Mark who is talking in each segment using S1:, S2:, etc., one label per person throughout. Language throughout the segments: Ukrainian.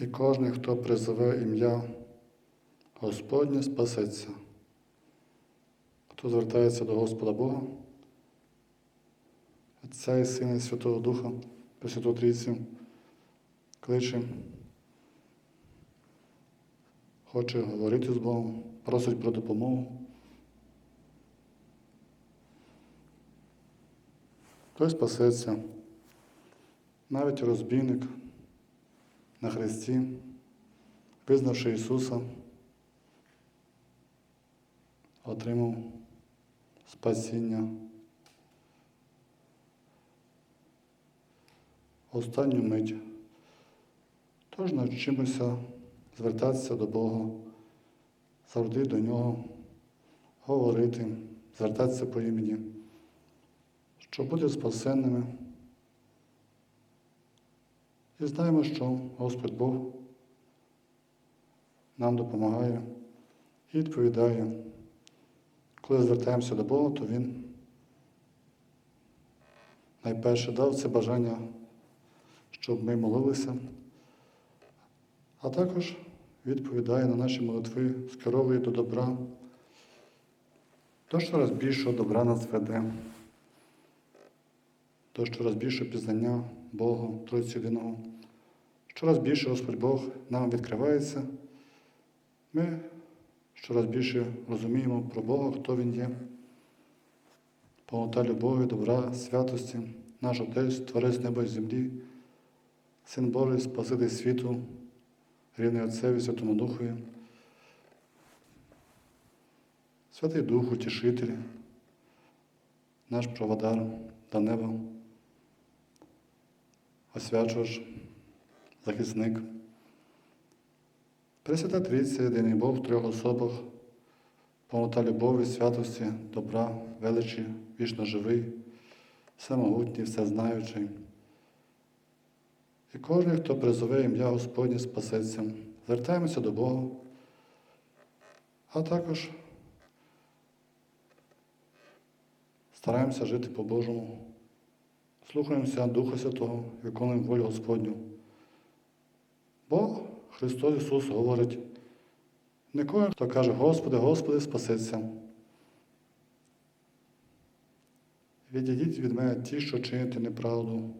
S1: І кожен, хто призове ім'я Господнє, спасеться. Хто звертається до Господа Бога, Отця і Сина і Святого Духа, Пресвятого Трійцю, кличе, хоче говорити з Богом, просить про допомогу. Той спасеться, навіть розбійник на Христі, визнавши Ісуса, отримав спасіння. Останню мить. Тож навчимося звертатися до Бога, завжди до Нього, говорити, звертатися по імені, щоб бути спасенними. І знаємо, що Господь Бог нам допомагає і відповідає. Коли звертаємося до Бога, то Він найперше дав це бажання, щоб ми молилися, а також відповідає на наші молитви, скеровує до добра, до щораз більшого добра нас веде, до щораз більшого пізнання Бога, Тройці Єдиного. Щораз більше Господь Бог нам відкривається, ми щораз більше розуміємо про Бога, хто Він є, повнота любові, добра, святості, наш Отець, Творець неба і землі, Син Божий, Спаситель світу, рівний Отцеві, Святому Духові, Святий Дух, Утішитель, наш проводар до неба, освячувач, захисник. Пресвята Трійця, єдиний Бог в трьох особах, повнота любові, святості, добра, величі, вічно живий, всемогутній, всезнаючий. І кожен, хто призове ім'я Господнє, спасеться. Звертаємося до Бога, а також стараємося жити по-божому, слухаємося Духа Святого, виконуємо волю Господню. Бо Христос Ісус говорить, не кожен, хто каже, Господи, Господи, спасеться. Відійдіть від мене ті, що чините неправду.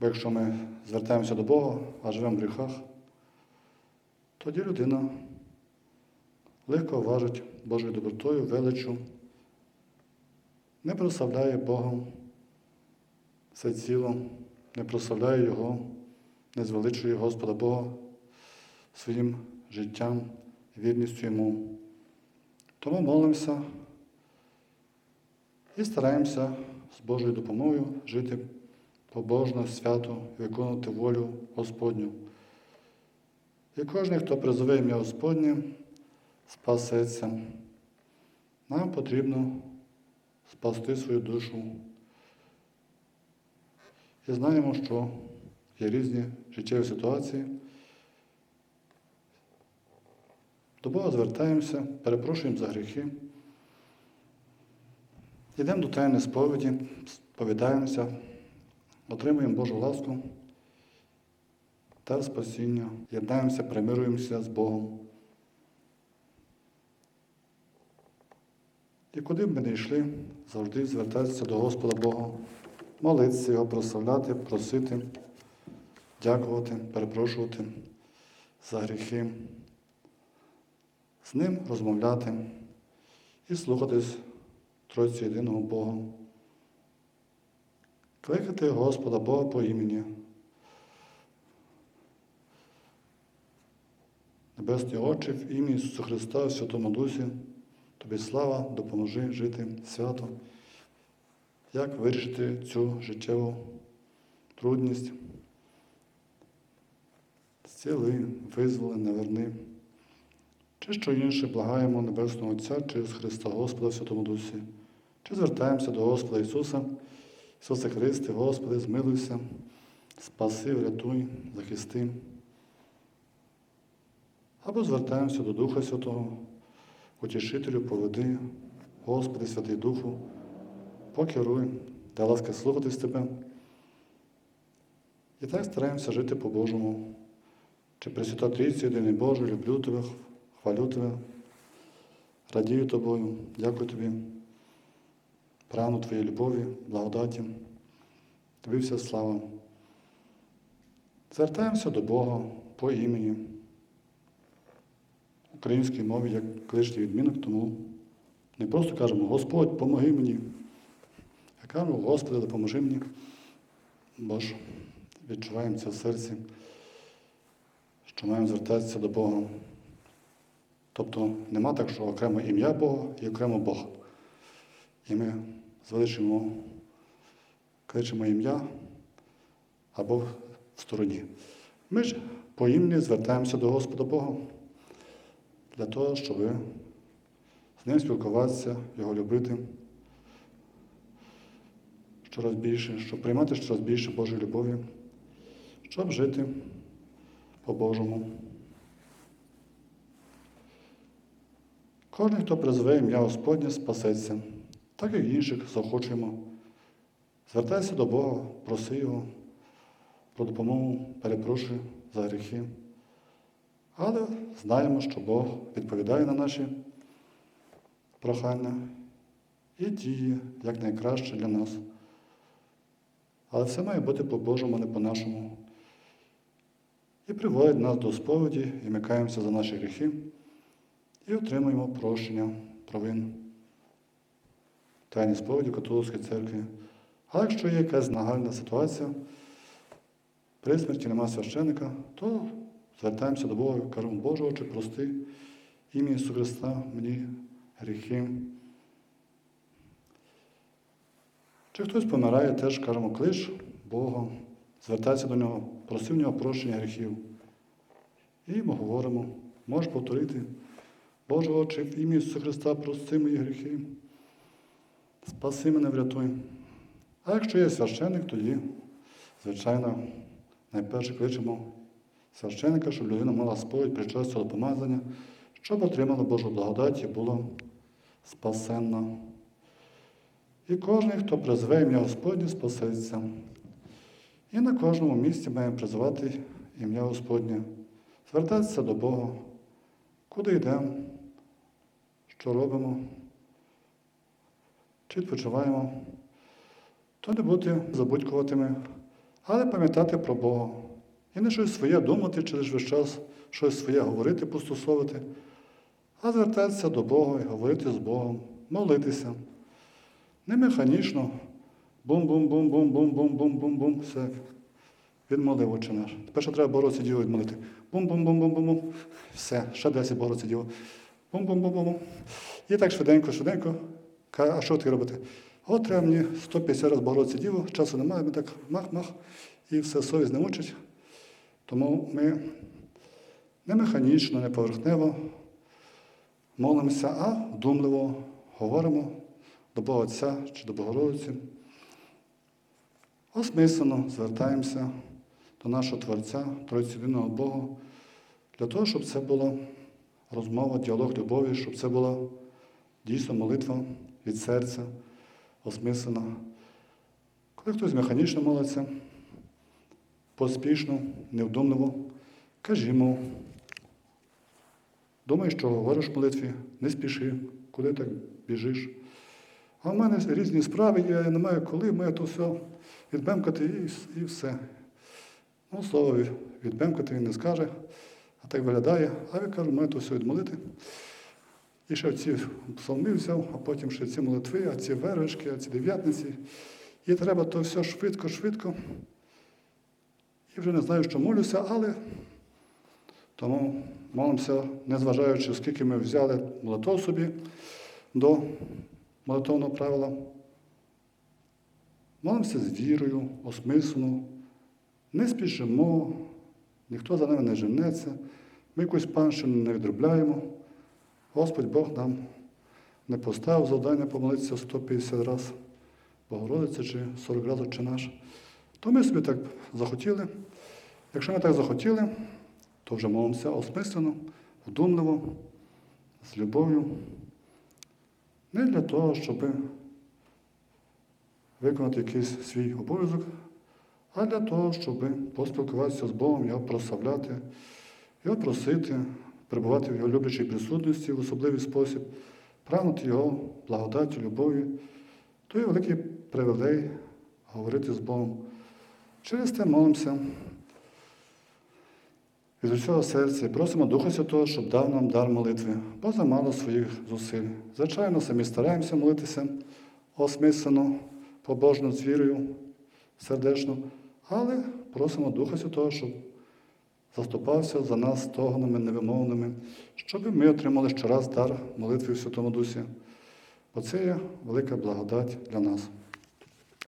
S1: Бо якщо ми звертаємося до Бога, а живемо в гріхах, тоді людина легко важить Божою добротою, величу, не прославляє Бога все ціло, не прославляє Його, не звеличує Господа Бога своїм життям, вірністю Йому. Тому молимося і стараємося з Божою допомогою жити побожно, свято, виконувати волю Господню. І кожен, хто призове ім'я Господнє, спасеться. Нам потрібно спасти свою душу. І знаємо, що є різні життєві ситуації. До Бога звертаємося, перепрошуємо за гріхи. Йдемо до тайної сповіді, сповідаємося, отримуємо Божу ласку та спасіння, єднаємося, примируємося з Богом. І куди б ми не йшли, завжди звертатися до Господа Бога, молитися Його, прославляти, просити, дякувати, перепрошувати за гріхи, з ним розмовляти і слухатись Тройці єдиного Бога. Кликати Господа Бога по імені. Небесні Отче, в ім'я Ісуса Христа, в Святому Дусі, Тобі слава, допоможи жити свято, як вирішити цю життєву трудність. Зціли, визволи, наверни. Чи що інше благаємо Небесного Отця через Христа Господа в Святому Дусі, чи звертаємося до Господа Ісуса, Ісусе Христе, Господи, змилуйся, спаси, врятуй, захисти. Або звертаємося до Духа Святого, Утішителю, поведи, Господи, Святий Духу, покеруй, дай ласка слухатись Тебе. І так стараємося жити по-божому, чи Пресвята Трійці, єдиний Боже, люблю тебе, хвалю тебе, радію тобою, дякую тобі, прагну твоєї любові, благодаті. Тобі вся слава. Звертаємося до Бога по імені. Українській мові як кличний відмінок, тому не просто кажемо Господь, помоги мені. А кажемо, Господи, допоможи мені. Бо ж відчуваємо це в серці, що маємо звертатися до Бога. Тобто нема так, що окремо ім'я Бога і окремо Бог. І ми звеличимо, кличемо ім'я або в стороні. Ми ж по імені звертаємося до Господа Бога для того, щоб з ним спілкуватися, його любити щораз більше, щоб приймати щораз більше Божої любові, щоб жити по-божому. Кожен, хто призве ім'я Господнє, спасеться, так як інших захочемо. Звертайся до Бога, проси Його про допомогу, перепрошуй за гріхи. Але знаємо, що Бог відповідає на наші прохання і діє як найкраще для нас. Але все має бути по-божому, не по-нашому. І приводить нас до сповіді, і ми каємося за наші гріхи і отримуємо прощення провин. Тайні сповіді католицької церкви. А якщо є якась нагальна ситуація, при смерті нема священика, то звертаємося до Бога кажемо, Боже, Отче, прости, ім'я Ісуса Христа, мені гріхи. Чи хтось помирає, теж кажемо, клич Бога, звертайся до Нього, проси в нього прощення гріхів. І ми говоримо, можеш повторити, Боже Отче, в ім'я Ісуса Христа, прости мої гріхи, спаси мене, врятуй. А якщо є священник, тоді, звичайно, найперше кличемо священника, щоб людина мала сповідь причастя до помазання, щоб отримала Божу благодать і була спасенна. І кожен, хто призве ім'я Господнє, спасеться. І на кожному місці маємо призивати ім'я Господнє, звертатися до Бога, куди йдемо, що робимо, чи відпочиваємо, то не бути забудькуватими, але пам'ятати про Бога. І не щось своє думати через весь час, щось своє говорити, пустосовити, а звертатися до Бога і говорити з Богом, молитися. Не механічно. Бум-бум-бум-бум-бум-бум-бум-бум-бум. Все. Відмолив отче наш. Тепер ще треба боротися діло відмолити. Бум-бум-бум-бум-бум-бум. Все, ще 10 боротися діло. Бум-бум-бум-бум. І так швиденько, швиденько. Каже, а що ти робити? От треба мені 150 разів боротися діло, часу немає, ми так мах-мах, і все совість не мучить. Тому ми не механічно, не поверхнево молимося, а вдумливо говоримо до Бога Отця чи до Богородиці. Осмислено звертаємося до нашого Творця, Тройцідинного Бога, для того, щоб це була розмова, діалог любові, щоб це була дійсно молитва від серця, осмислена. Коли хтось механічно молиться, поспішно, невдумливо, кажімо, думай, що говориш в молитві, не спіши, куди так біжиш. А в мене різні справи, я не маю коли, маю то все відбемкати і, і все. Ну, слово відбемкати він не скаже, а так виглядає, а він каже, маю то все відмолити. І ще ці псалми взяв, а потім ще ці молитви, а ці вервишки, а ці дев'ятниці. І треба то все швидко, швидко. І вже не знаю, що молюся, але тому молимося, незважаючи, скільки ми взяли молитов собі до молитовного правила. Молимося з вірою, осмислено, не спішимо, ніхто за нами не женеться, ми якусь панщину не відробляємо. Господь Бог нам не поставив завдання помолитися 150 разів, Богородиця чи 40 разів чи наш. То ми собі так захотіли. Якщо ми так захотіли, то вже молимося осмислено, вдумливо, з любов'ю. Не для того, щоб виконати якийсь свій обов'язок, а для того, щоб поспілкуватися з Богом, його прославляти, Його просити, перебувати в його люблячій присутності в особливий спосіб, прагнути його благодаті, любові, то є великий привілей говорити з Богом. Через те молимося від усього серця просимо Духа Святого, щоб дав нам дар молитви, бо замало своїх зусиль. Звичайно, самі стараємося молитися осмислено, побожно, з вірою, сердечно, але просимо Духа Святого, щоб заступався за нас стогнами невимовними, щоб ми отримали ще раз дар молитви в Святому Дусі. Бо це є велика благодать для нас.